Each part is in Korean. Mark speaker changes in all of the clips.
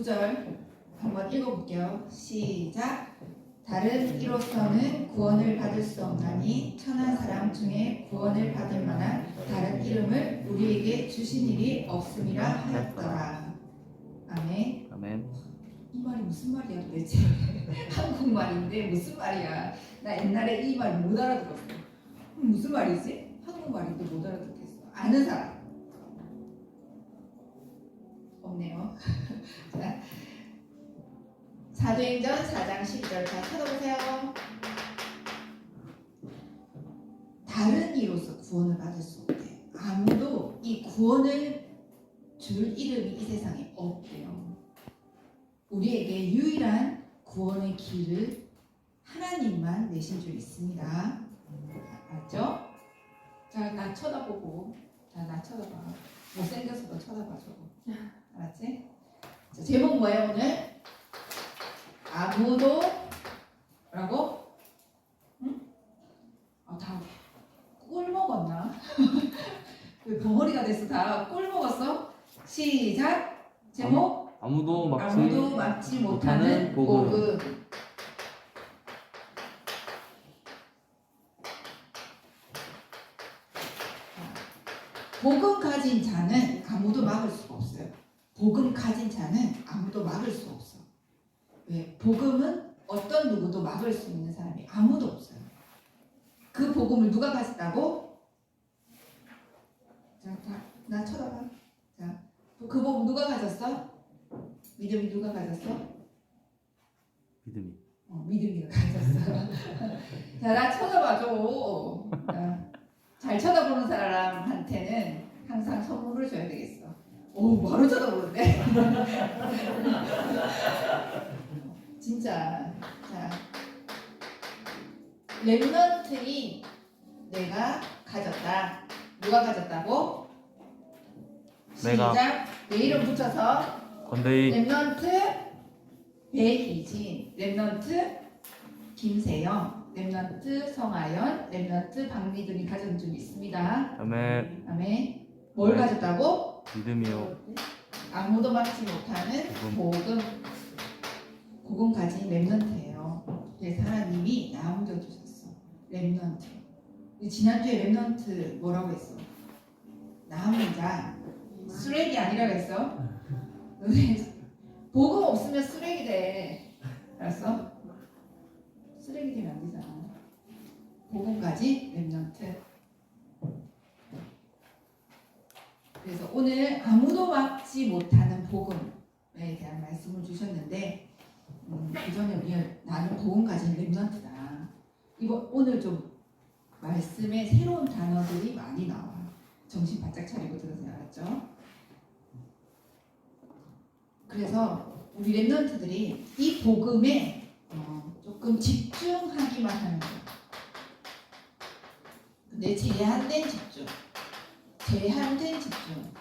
Speaker 1: 9절 한번 읽어볼게요. 시작. 다른 이로서는 구원을 받을 수 없나니 천한 사람 중에 구원을 받을 만한 다른 이름을 우리에게 주신 일이 없음이라 하였더라. 아멘.
Speaker 2: 아멘.
Speaker 1: 이 말이 무슨 말이야 도대체? 한국말인데 무슨 말이야? 나 옛날에 이 말 못 알아들었어. 무슨 말이지? 한국말인데 못 알아듣겠어. 아는 사람. 없네요. 자, 사도행전 4장 10절 다 찾아보세요 다른 이로서 구원을 받을 수 없대 아무도 이 구원을 줄 이름이 이 세상에 없대요 우리에게 유일한 구원의 길을 하나님만 내신 줄 믿습니다. 맞죠? 자, 나 쳐다보고, 자, 나 쳐다봐. 못생겨서도 쳐다봐, 저거. 알았지? 자, 제목 뭐예요, 오늘? 아무도, 라고? 응? 아, 다꿀 먹었나? 왜 벙어리가 됐어? 다 꿀 먹었어? 시작! 제목?
Speaker 2: 아무도 막지
Speaker 1: 아무도 막지 못하는
Speaker 2: 못하는 복음.
Speaker 1: 복음. 복음 가진 자는 아무도 막을 수가 없어요. 복음 가진 자는 아무도 막을 수 없어. 왜? 복음은 어떤 누구도 막을 수 있는 사람이 아무도 없어요. 그 복음을 누가 가졌다고? 자, 다, 나 쳐다봐. 자, 그 복음 누가 가졌어? 믿음이 누가 가졌어?
Speaker 2: 믿음이.
Speaker 1: 어, 믿음이가 가졌어. 자, 나 쳐다봐줘. 자, 잘 쳐다보는 사람한테는 항상 선물을 줘야 되겠어. 오, 바로 쳐다보는데? 진짜. 자, 랩런트인 내가 가졌다. 누가 가졌다고?
Speaker 2: 내가.
Speaker 1: 시작. 내 이름 붙여서
Speaker 2: 건대희
Speaker 1: 랩런트 배희진, 랩런트 김세영, 랩런트 성아연, 랩런트 박미준이 가진 줄 있습니다.
Speaker 2: 아멘.
Speaker 1: 다음에 뭘
Speaker 2: 네.
Speaker 1: 가졌다고?
Speaker 2: 믿음이요.
Speaker 1: 아무도 막지 못하는 복음, 복음 가진 랩런트예요. 그래서 하나님이 남겨주셨어. 랩런트. 지난주에 랩런트 뭐라고 했어? 남은 자. 쓰레기 아니라고 했어? 복음 없으면 쓰레기 돼. 알았어? 쓰레기 되면 안 되잖아. 복음 가진 랩런트. 그래서 오늘 아무도 막지 못하는 복음에 대한 말씀을 주셨는데 음, 그 전에 우리 나는 복음 가진 랩런트다. 이거 오늘 좀 말씀에 새로운 단어들이 많이 나와. 정신 바짝 차리고 들으세요, 알았죠? 그래서 우리 랩런트들이 이 복음에 어, 조금 집중하기만 하는 거예요. 근데 제한된 집중. 제한된 집중.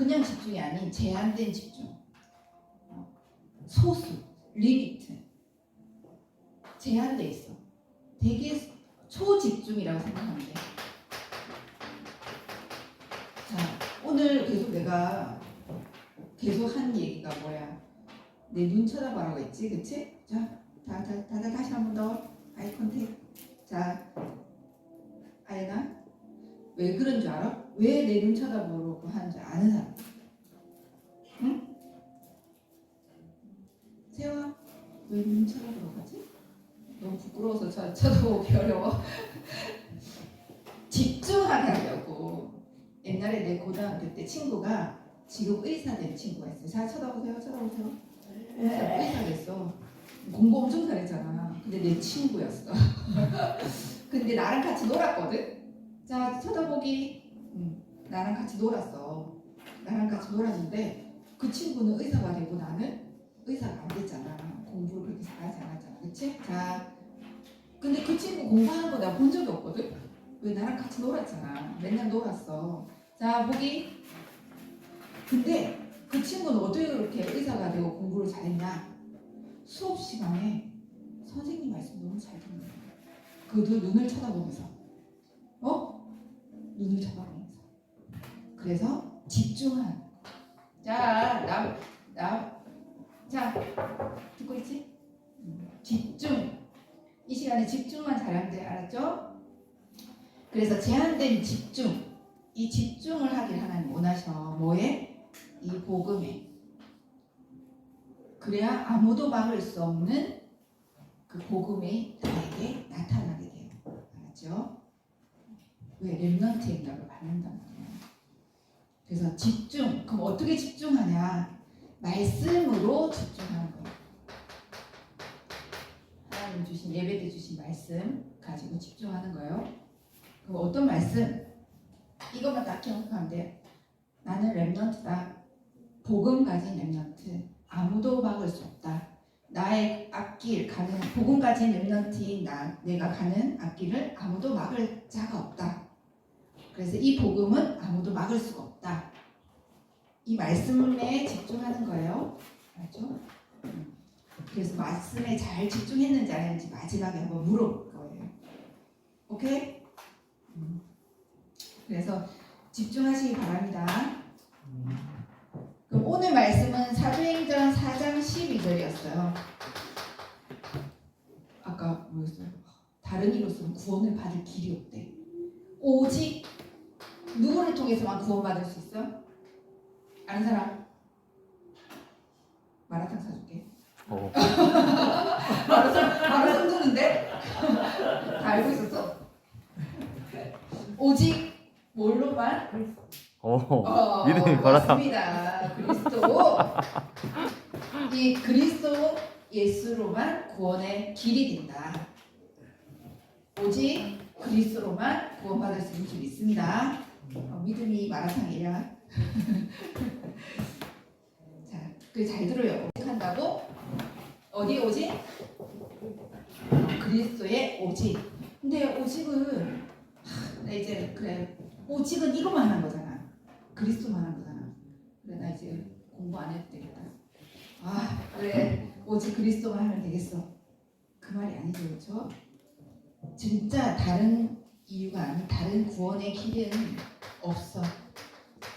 Speaker 1: 그냥 집중이 아닌 제한된 집중. 어, 소수, 리미트. 제한돼 있어. 되게 초집중이라고 생각하면 돼. 자, 오늘 계속 내가 계속 한 얘기가 뭐야? 내 눈 쳐다봐라고 했지, 그치? 자, 다, 다, 다들 다시 한 번 더. 아이 컨택. 자, 아이나 왜 그런 줄 알아? 왜 내 눈 쳐다보려고 하는 줄 아는 사람? 응? 세영아, 왜 눈 쳐다보러 가지? 너무 부끄러워서 저 쳐다보기 어려워. 집중하게 하려고. 옛날에 내 고등학교 때 친구가 지금 의사 된 친구가 있어요. 자, 쳐다보세요, 쳐다보세요. 의사, 의사 됐어. 공부 엄청 잘했잖아. 근데 내 친구였어. 근데 나랑 같이 놀았거든. 자 쳐다보기. 응, 나랑 같이 놀았어. 나랑 같이 놀았는데 그 친구는 의사가 되고 나는 의사가 안 됐잖아. 공부를 그렇게 잘하지 않았잖아. 그치? 자, 근데 그 친구 공부하는 거 내가 본 적이 없거든. 왜 나랑 같이 놀았잖아. 맨날 놀았어. 자 보기. 근데 그 친구는 어떻게 그렇게 의사가 되고 공부를 잘했냐? 수업 시간에 선생님 말씀 너무 잘 듣는 거예요. 그도 눈을 쳐다보면서 어? 눈을 쳐다보면서 그래서 집중한 자, 나, 나, 자, 듣고 있지? 음, 집중. 이 시간에 집중만 잘하면 돼, 알았죠? 그래서 제한된 집중, 이 집중을 하길 하나님 원하셔. 뭐에? 이 복음에. 그래야 아무도 막을 수 없는 그 복음이 나에게 나타나게 돼요. 알았죠? 왜? 랩넌트 응답을 받는단 말이에요. 그래서 집중. 그럼 어떻게 집중하냐? 말씀으로 집중하는 거예요. 하나님 주신 예배 때 주신 말씀 가지고 집중하는 거예요. 그럼 어떤 말씀? 이것만 딱 기억하면 돼. 나는 랩넌트다. 복음 가진 랩넌트. 아무도 막을 수 없다. 나의 앞길 가는 복음 가진 랩넌트인 나 내가 가는 앞길을 아무도 막을 자가 없다. 그래서 이 복음은 아무도 막을 수가 없다. 이 말씀에 집중하는 거예요. 알죠? 음. 그래서 말씀에 잘 집중했는지 안 했는지 마지막에 한번 물어볼 거예요. 오케이? 음. 그래서 집중하시기 바랍니다. 그럼 오늘 말씀은 사도행전 4장 12절이었어요. 아까 뭐였어요? 다른 이로서는 구원을 받을 길이 없대. 오직 누구를 통해서만 구원받을 수 있어? 아는 사람? 마라탕 사줄게.
Speaker 2: 어.
Speaker 1: 바로 손, 바로 손 드는데? 다 알고 있었어? 오직 뭘로만?
Speaker 2: 어.
Speaker 1: 어,
Speaker 2: 믿음이.
Speaker 1: 맞습니다. 그리스도 이 그리스도 예수로만 구원의 길이 된다. 오직 그리스도로만 구원받을 수 있는 줄 믿습니다. 어, 믿음이 마라탕이야. 자, 그잘 들어요. 한다고 어디? 어, 그리스도의 오직. 근데 오직은 하, 나 이제 그래 오직은 이것만 하는 거잖아. 그리스도만 한 거잖아. 그래 나 이제 공부 안 해도 되겠다. 아 그래 오직 그리스도만 하면 되겠어. 그 말이 아니죠, 그렇죠? 진짜 다른 이유가 아닌 다른 구원의 길은 없어.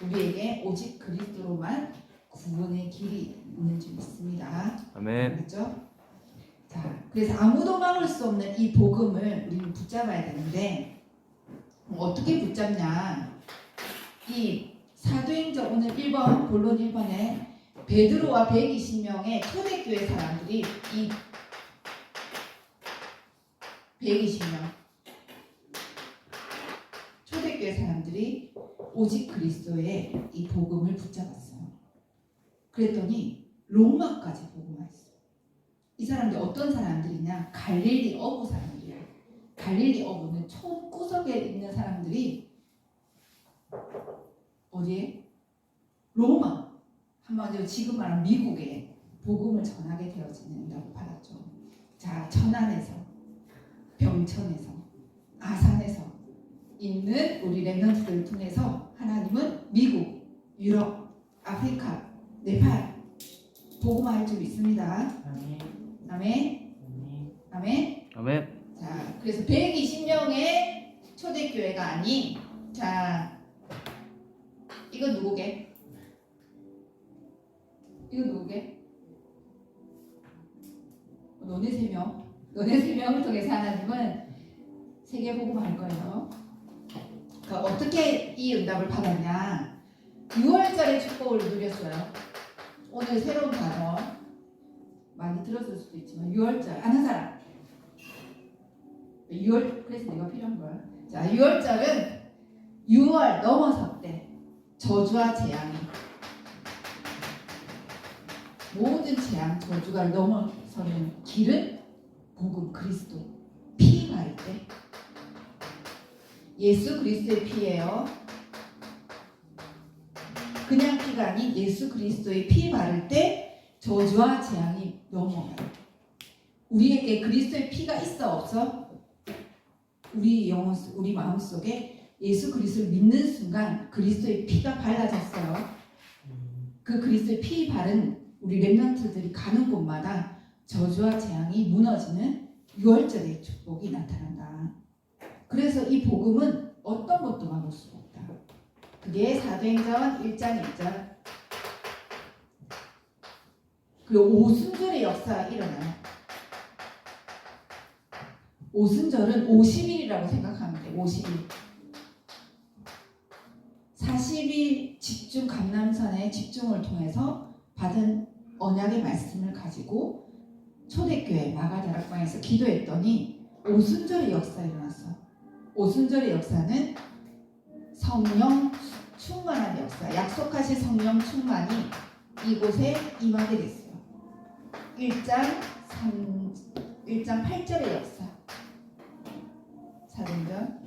Speaker 1: 우리에게 오직 그리스도로만 구원의 길이 있는 줄 믿습니다.
Speaker 2: 아멘.
Speaker 1: 그렇죠? 자, 그래서 아무도 막을 수 없는 이 복음을 우리는 붙잡아야 되는데 어떻게 붙잡냐? 이 사도행전 오늘 1번 본론 1번에 베드로와 120명의 초대교회 사람들이 이 120명 초대교회 사람들이 오직 그리스도의 이 복음을 붙잡았어요. 그랬더니 로마까지 복음화했어. 이 사람들이 어떤 사람들이냐? 갈릴리 어부 사람들이야. 갈릴리 어부는 촌 구석에 있는 사람들이 어디에? 로마. 한마디로 지금 말하는 미국에 복음을 전하게 되어진다고 받았죠. 자, 천안에서, 병천에서, 아산에서 있는 우리 랩런트들을 통해서 하나님은 미국, 유럽, 아프리카, 네팔 복음화할 줄 믿습니다. 아멘. 아멘.
Speaker 2: 아멘.
Speaker 1: 자, 그래서 120명의 초대교회가 아닌 자, 들었을 수도 있지만 6월절 아는 사람. 6월 그래서 내가 필요한 거야. 자 6월절은 6월 넘어서 때 저주와 재앙이. 모든 재앙 저주가 넘어서는 길은 복음 그리스도 피 바를 때. 예수 그리스도의 피예요. 그냥 피가 아닌 예수 그리스도의 피 바를 때 저주와 재앙이 넘어가요. 우리에게 그리스도의 피가 있어 없어? 우리 영혼, 속- 우리 마음 속에 예수 그리스도를 믿는 순간 그리스도의 피가 발라졌어요. 그 그리스도의 피 바른 우리 렘넌트들이 가는 곳마다 저주와 재앙이 무너지는 유월절의 축복이 나타난다. 그래서 이 복음은 어떤 것도 막을 수가 없다. 그게 사도행전 1장 1절 그리고 오순절의 역사가 일어나요. 오순절은 50일이라고 생각하면 돼. 50일. 40일 집중 감남선의 집중을 통해서 받은 언약의 말씀을 가지고 초대교회 마가다락방에서 기도했더니 오순절의 역사가 일어났어. 오순절의 역사는 성령 충만한 역사, 약속하신 성령 충만이 이곳에 임하게 됐어요. 1장 3, 1장 8절의 역사. 사도행전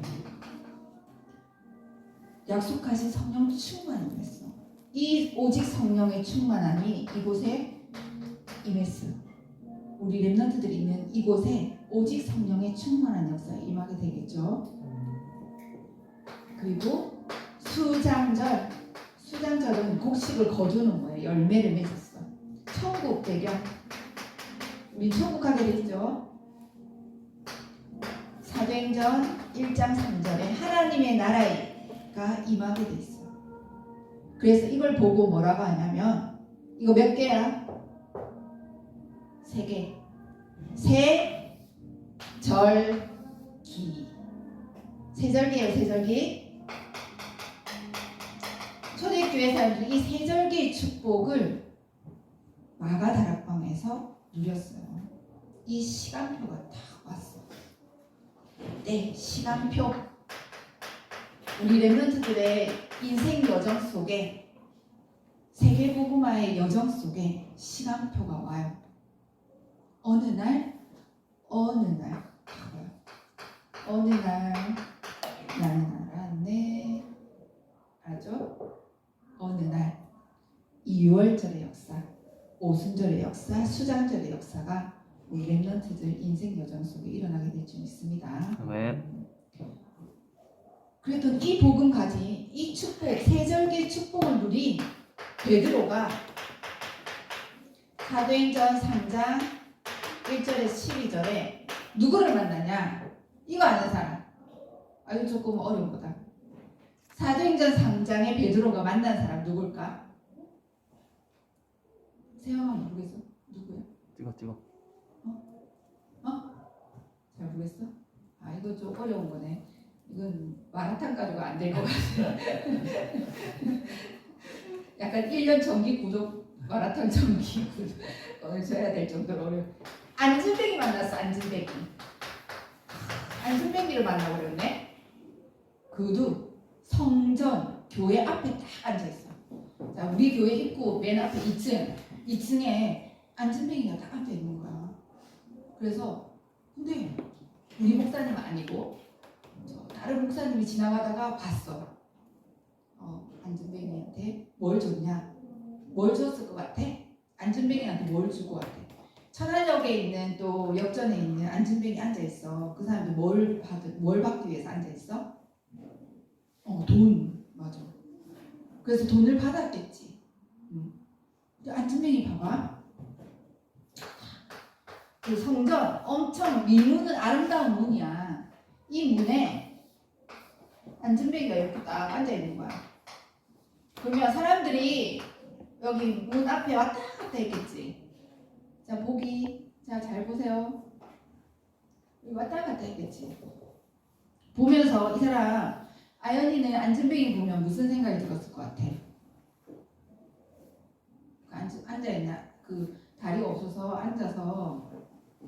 Speaker 1: 약속하신 성령 충만을 했어. 이 오직 성령의 충만함이 이곳에 임했어. 우리 랩런트들이 있는 이곳에 오직 성령의 충만한 역사가 임하게 되겠죠. 그리고 수장절, 수장절은 곡식을 거두는 거예요. 열매를 맺었어. 천국 배경. 우리 천국 가게 됐죠. 사도행전 1장 3절에 하나님의 나라가 임하게 돼 있어. 그래서 이걸 보고 뭐라고 하냐면 이거 몇 개야? 세 개. 세, 절, 기. 세절기예요, 세절기. 초대교회 사람들이 이 세절기의 축복을 마가 다락방에서 누렸어요. 이 시간표가 딱 왔어. 네, 시간표. 우리 랩런트들의 인생 여정 속에 세계복음화의 여정 속에 시간표가 와요. 어느 날, 어느 날. 어느 날 나는 알았네. 알죠? 어느 날 이 6월절의 역사, 오 순절의 역사, 수장절의 역사가 우리 랩런트들 인생 여정 속에 일어나게 될 줄 믿습니다.
Speaker 2: 아멘.
Speaker 1: 그래도 이 복음 가진 이 축복, 세절기 축복을 누린 베드로가 사도행전 3장 1절에서 12절에 누구를 만나냐? 이거 아는 사람. 아 이거 조금 어려운 거다. 사도행전 3장에 베드로가 만난 사람 누굴까? 세영아 모르겠어? 누구야?
Speaker 2: 찍어 찍어.
Speaker 1: 잘 모르겠어? 아 이거 좀 어려운 거네. 이건 마라탕 가지고 안 될 것 같아. 약간 1년 정기 구독 마라탕 정기 구독 오늘 줘야 될 정도로 어려. 안진뱅이 만났어 안진뱅이. 안진뱅이를 만나버렸네. 그도 성전 교회 앞에 딱 앉아 있어. 자 우리 교회 입구 맨 앞에 2층 2층에 안진뱅이가 딱 앉아 있는 거야. 그래서 근데 우리 목사님 아니고 저 다른 목사님이 지나가다가 봤어. 어, 안준뱅이한테 뭘 줬냐? 뭘 줬을 것 같아? 안준뱅이한테 뭘줄것 같아? 천안역에 있는 또 역전에 있는 안준뱅이 앉아 있어. 그 사람들 뭘 받을 뭘 받기 위해서 앉아 있어? 어, 돈 맞아. 그래서 돈을 받았겠지. 음. 근데 안준뱅이 봐봐. 그 성전 엄청 미문은 아름다운 문이야. 이 문에 안준뱅이가 이렇게 딱 앉아 있는 거야. 그러면 사람들이 여기 문 앞에 왔다 갔다 했겠지. 자 보기, 자 잘 보세요. 여기 왔다 갔다 했겠지. 보면서 이 사람 아연이는 안준뱅이 보면 무슨 생각이 들었을 것 같아? 앉아 있나? 그 다리가 없어서 앉아서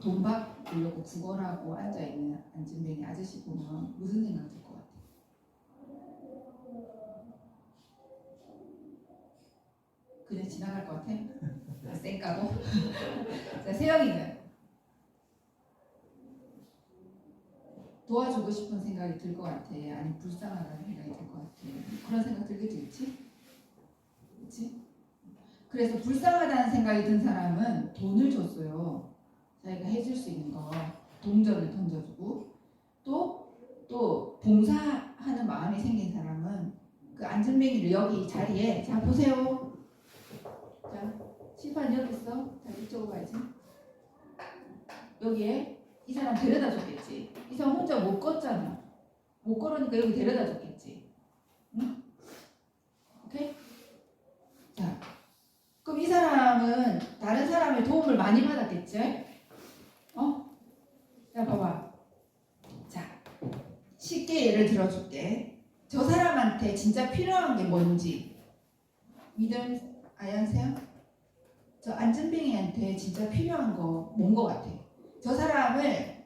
Speaker 1: 돈 받으려고 구걸하고 앉아 있는 안진뱅이 아저씨 보면 무슨 생각 들 것 같아? 그냥 지나갈 것 같아? 아, 쌩까고? 자, 세영이는 도와주고 싶은 생각이 들 것 같아? 아니 불쌍하다는 생각이 들 것 같아? 그런 생각 들겠지, 그렇지? 그렇지? 그래서 불쌍하다는 생각이 든 사람은 돈을 줬어요. 자기가 해줄 수 있는 거 동전을 던져주고 또 또 봉사하는 마음이 생긴 사람은 그 안전뱅이를 여기 자리에 자 보세요. 자 칠판 여기 있어. 자 이쪽으로 가야지. 여기에 이 사람 데려다 줬겠지. 이 사람 혼자 못 걷잖아. 못 걸으니까 여기 데려다 줬겠지. 응? 오케이? 자, 그럼 이 사람은 다른 사람의 도움을 많이 받았겠지? 어? 자, 봐봐. 자, 쉽게 예를 들어줄게. 저 사람한테 진짜 필요한 게 뭔지 믿음 아연세요? 저 안전뱅이한테 진짜 필요한 거 뭔 거 같아? 저 사람을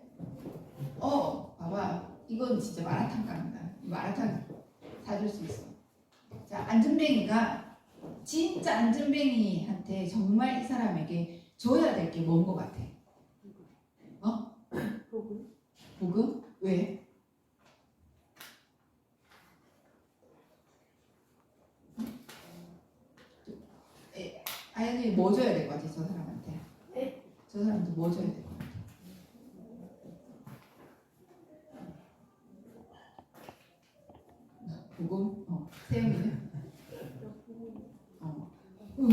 Speaker 1: 어 봐봐 이건 진짜 마라탕. 이 마라탕 사줄 수 있어. 자 안전뱅이가 진짜 안전뱅이한테 정말 이 사람에게 줘야 될 게뭔거 같아? 어? 복음? 왜? 에, 아연이 뭐 줘야 될 것 같아 저 사람한테?
Speaker 3: 네?
Speaker 1: 저 사람한테 뭐 줘야 될 것 같아? 복음? 어 세영이는?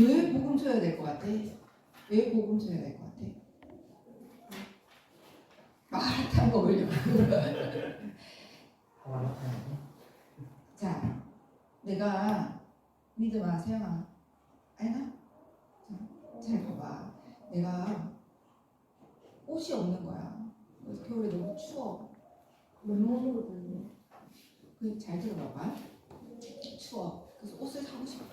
Speaker 1: 어. 왜 복음 줘야 될 것 같아? 왜 복음 줘야 될 것 같아? 마라탕 먹으려고 자, 내가 믿음아, 세영아, 알나? 자, 잘 봐봐. 내가 옷이 없는 거야. 그래서 겨울에 너무 추워.
Speaker 3: 맨몸으로 다녀.
Speaker 1: 그잘 들어봐봐. 추워. 그래서 옷을 사고 싶어.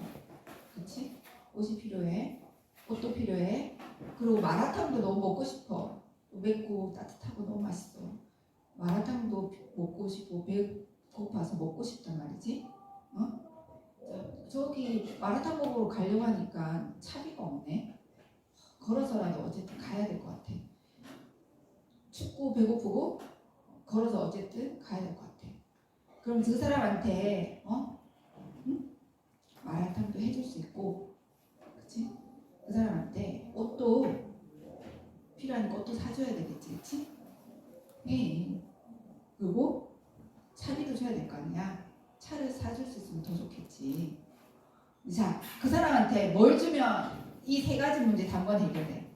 Speaker 1: 그치? 옷이 필요해. 옷도 필요해. 그리고 마라탕도 너무 먹고 싶어. 또 맵고 따뜻하고 너무 맛있어. 마라탕도 먹고 싶고 배고파서 먹고 싶단 말이지. 어? 저, 저기 마라탕 먹으러 가려고 하니까 차비가 없네. 걸어서라도 어쨌든 가야 될 것 같아. 춥고 배고프고 걸어서 어쨌든 가야 될 것 같아. 그럼 그 사람한테 어? 응? 마라탕도 해줄 수 있고, 그치? 그 사람한테 옷도 필요한 것도 사줘야 되겠지, 그치? 예. 그리고 차비도 줘야 될 거 아니야. 차를 사줄 수 있으면 더 좋겠지. 자, 그 사람한테 뭘 주면 이 세 가지 문제 단번 해결돼.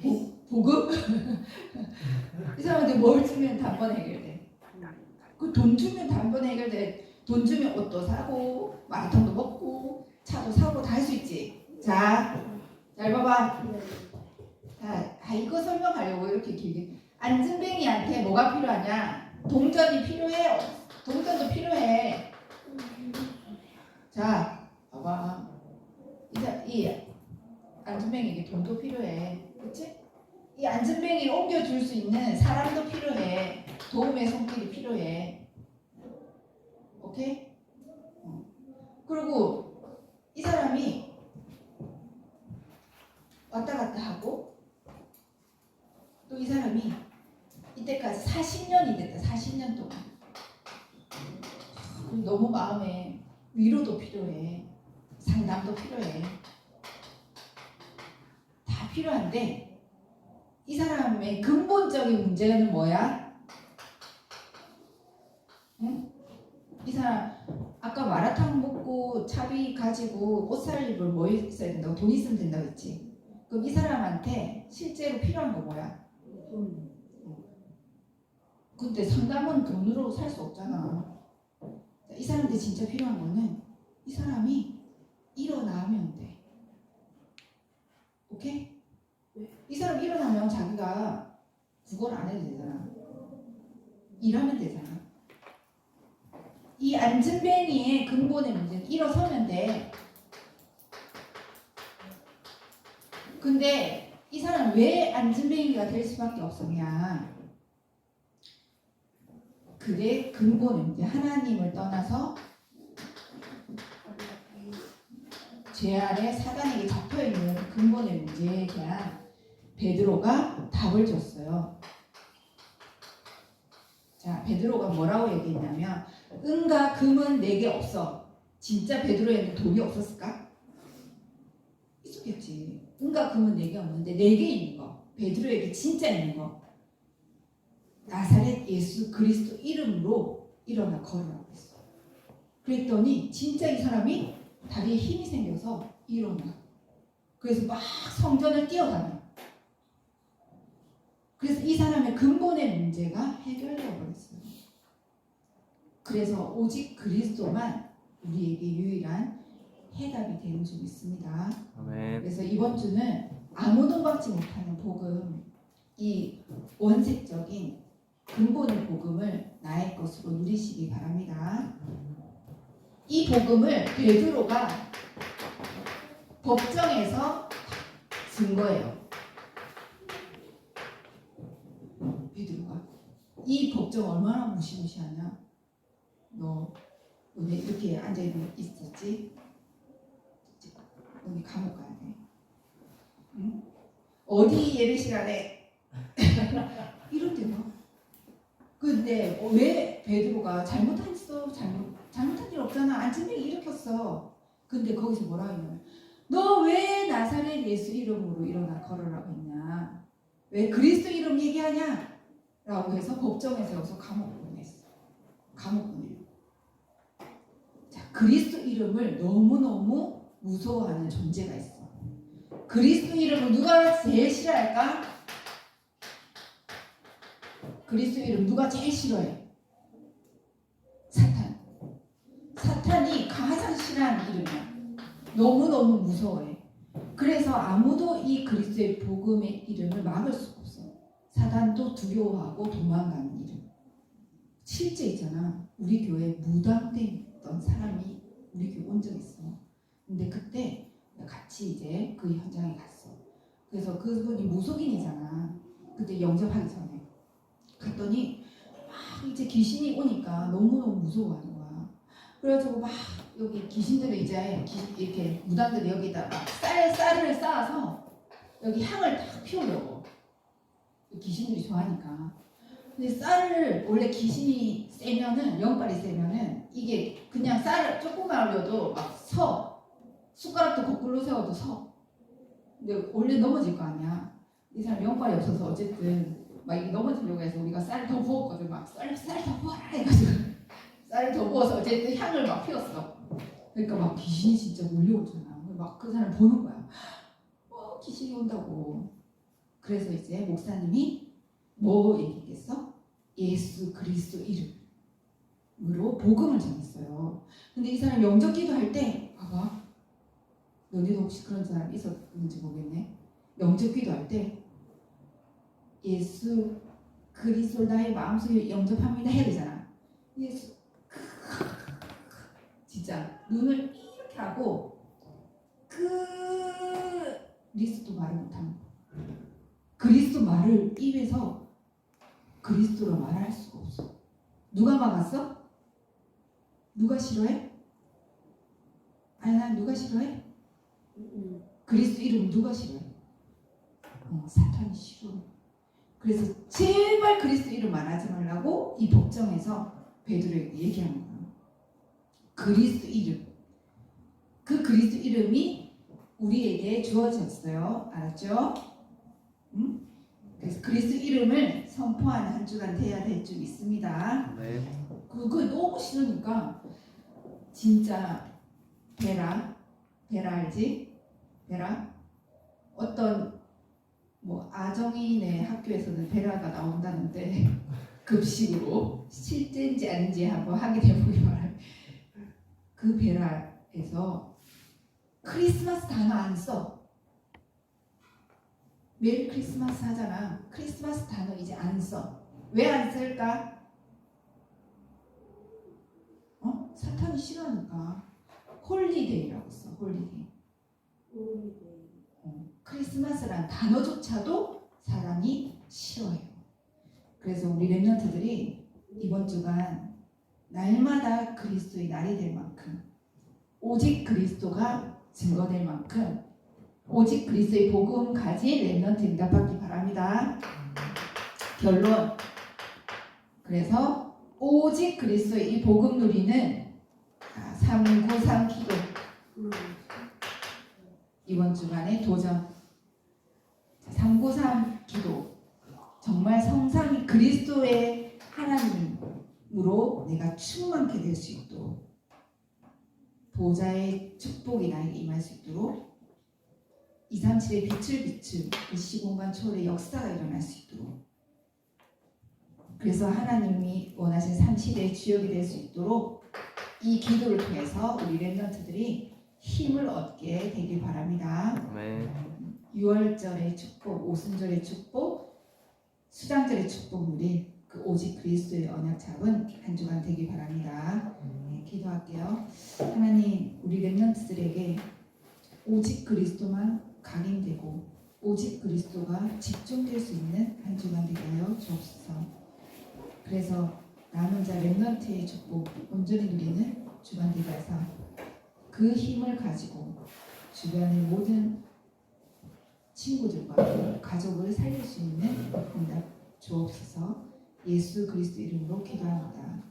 Speaker 1: 보, 보급? 이 사람한테 뭘 주면 단번 해결돼. 그 돈 주면 단번 해결돼. 돈 주면 옷도 사고, 마라탕도 먹고, 차도 사고 다 할 수 있지. 자, 잘 봐봐.
Speaker 3: 네.
Speaker 1: 자, 아, 이거 설명하려고 이렇게 길게. 안전뱅이한테 뭐가 필요하냐? 동전이 필요해. 동전도 필요해. 자, 봐봐. 이, 사- 이 안전뱅이에게 돈도 필요해. 그치? 이 안전뱅이를 옮겨줄 수 있는 사람도 필요해. 도움의 손길이 필요해. 오케이? 어. 그리고 이 사람이 왔다 갔다 하고 또 이 사람이 이때까지 40년이 됐다. 40년 동안. 너무 마음에 위로도 필요해. 상담도 필요해. 다 필요한데 이 사람의 근본적인 문제는 뭐야? 응? 이 사람 아까 마라탕 먹고 차비 가지고 옷 살 입을 뭐 있어야 된다고 돈 있으면 된다고 했지. 그럼 이 사람한테 실제로 필요한 거 뭐야?
Speaker 3: 돈.
Speaker 1: 근데 상담은 돈으로 살 수 없잖아. 자, 이 사람한테 진짜 필요한 거는 이 사람이 일어나면 돼. 오케이? 이 사람 일어나면 자기가 구걸 안 해도 되잖아. 일하면 되잖아. 이 안전뱅이의 근본의 문제는 일어서면 돼. 근데 이 사람 왜 안전뱅이가 될 수밖에 없었냐? 그게 근본의 문제. 하나님을 떠나서 죄 아래 사단에게 잡혀 있는 그 근본의 문제에 대한 베드로가 답을 줬어요. 자, 베드로가 뭐라고 얘기했냐면 은과 금은 내게 없어. 진짜 베드로에는 돈이 없었을까? 있었겠지. 은과 금은 내게 없는데 내게 있는 거. 베드로에게 진짜 있는 거. 나사렛 예수 그리스도 이름으로 일어나 걸으라고 했어. 그랬더니 진짜 이 사람이 다리에 힘이 생겨서 일어나. 그래서 막 성전을 뛰어다녀. 그래서 이 사람의 근본의 문제가 해결되어 버렸어요. 그래서 오직 그리스도만 우리에게 유일한 해답이 되는 줄 믿습니다.
Speaker 2: 아멘.
Speaker 1: 그래서 이번 주는 아무도 받지 못하는 복음, 이 원색적인 근본의 복음을 나의 것으로 누리시기 바랍니다. 이 복음을 베드로가 법정에서 증거해요. 베드로가 이 법정 얼마나 무시무시하냐? 너 너네 이렇게 앉아 있었지? 너네 감옥 가야 돼. 응? 어디 예배 시간에 이런데 막. 근데 어, 왜 베드로가 잘못했어? 잘못 잘못한 일 없잖아. 안전병 일으켰어. 근데 거기서 뭐라 했냐면 너 왜 나사렛 예수 이름으로 일어나 걸으라고 했냐? 왜 그리스도 이름 얘기하냐? 라고 해서 법정에 세워서 감옥 보냈어. 감옥. 자, 그리스도 이름을 너무너무 무서워하는 존재가 있어. 그리스도 이름을 누가 제일 싫어할까? 그리스도 이름 누가 제일 싫어해? 사탄. 사탄이 가장 싫어하는 이름이야. 너무너무 무서워해. 그래서 아무도 이 그리스도의 복음의 이름을 막을 수가 없어. 사단도 두려워하고 도망가는 이름. 실제 있잖아. 우리 교회에 무당된 사람이 우리 교회 온 적 있어. 근데 그때 같이 이제 그 현장에 갔어. 그래서 그분이 무속인이잖아. 그때 영접하기 전에. 갔더니 막 이제 귀신이 오니까 너무너무 무서워하는 거야. 그래가지고 막 여기 귀신들이 이제 기- 이렇게 무당들이 여기다 막 쌀, 쌀을 쌓아서 여기 향을 딱 피우려고. 귀신들이 좋아하니까. 근데 쌀을 원래 귀신이 세면은 영빨이 세면은 이게 그냥 쌀을 조금만 올려도 막 서. 숟가락도 거꾸로 세워도 서. 근데 원래 넘어질 거 아니야. 이 사람 영빨이 없어서 어쨌든 막 이게 넘어지려고 해서 우리가 쌀을 더 부었거든. 막 쌀, 쌀더 부어라 해가지고 쌀을 더 부어서 어쨌든 향을 막 피웠어. 그러니까 막 귀신이 진짜 몰려오잖아. 막 그 사람 보는 거야. 어, 귀신이 온다고. 그래서 이제 목사님이 뭐 얘기했겠어? 예수 그리스도 이름 으로 복음을 전했어요. 근데 이 사람 영접 기도할 때 봐봐. 너네도 혹시 그런 사람 있었는지 모르겠네. 영접 기도할 때 예수 그리스도 나의 마음속에 영접합니다 해야 되잖아. 예수 진짜 눈을 이렇게 하고 그리스도 말을 못하는. 그리스도 말을 입에서 그리스도로 말할 수가 없어. 누가 막았어? 누가 싫어해? 아니 난 누가 싫어해?
Speaker 3: 응.
Speaker 1: 그리스도 이름 누가 싫어해? 어, 사탄이 싫어. 그래서 제발 그리스도 이름 말하지 말라고 이 법정에서 베드로에게 얘기하는 거야. 그리스도 이름. 그 그리스도 이름이 우리에게 주어졌어요. 알았죠? 응? 그래서 그리스도 이름을 선포하는 한 주간 돼야 될 줄 믿습니다.
Speaker 2: 네.
Speaker 1: 그거 너무 싫으니까 진짜 베라 베라 알지? 베라 어떤 뭐 아정인의 학교에서는 베라가 나온다는데 급식으로 실제인지 아닌지 한번 확인해 보기 바랍니다. 그 베라에서 크리스마스 단어 안 써. 메리 크리스마스 하잖아. 크리스마스 단어 이제 안 써. 왜 안 쓸까? 어? 사탄이 싫어하니까 홀리데이라고 써. 홀리데이.
Speaker 3: 홀리데이.
Speaker 1: 어, 크리스마스란 단어조차도 사람이 싫어해요. 그래서 우리 랩런트들이 이번 주간 날마다 그리스도의 날이 될 만큼 오직 그리스도가 증거될 만큼 오직 그리스도의 복음 가진 랩런트 응답받기 바랍니다. 결론. 그래서 오직 그리스도의 이 복음 누리는 393 기도.
Speaker 3: 응.
Speaker 1: 이번 주간의 도전. 393 기도. 정말 성삼이 그리스도의 하나님으로 내가 충만케 될 수 있도록 보좌의 축복이 나에게 임할 수 있도록 237의 빛을 비춘 그 시공간 초월의 역사가 일어날 수 있도록. 그래서 하나님이 원하신 삼시대의 주역이 될 수 있도록 이 기도를 통해서 우리 랩런트들이 힘을 얻게 되길 바랍니다.
Speaker 2: 아멘.
Speaker 1: 6월절의 축복, 오순절의 축복, 수장절의 축복 누린 그 오직 그리스도의 언약 잡은 한 주간 되길 바랍니다. 네, 기도할게요. 하나님, 우리 랩런트들에게 오직 그리스도만 각인되고 오직 그리스도가 집중될 수 있는 한 주간 되게 하여 주옵소서. 그래서 남은 자 랩런트의 축복 온전히 누리는 하사. 그 힘을 가지고 주변의 모든 친구들과 가족을 살릴 수 있는 응답 주옵소서. 예수 그리스도 이름으로 기도합니다.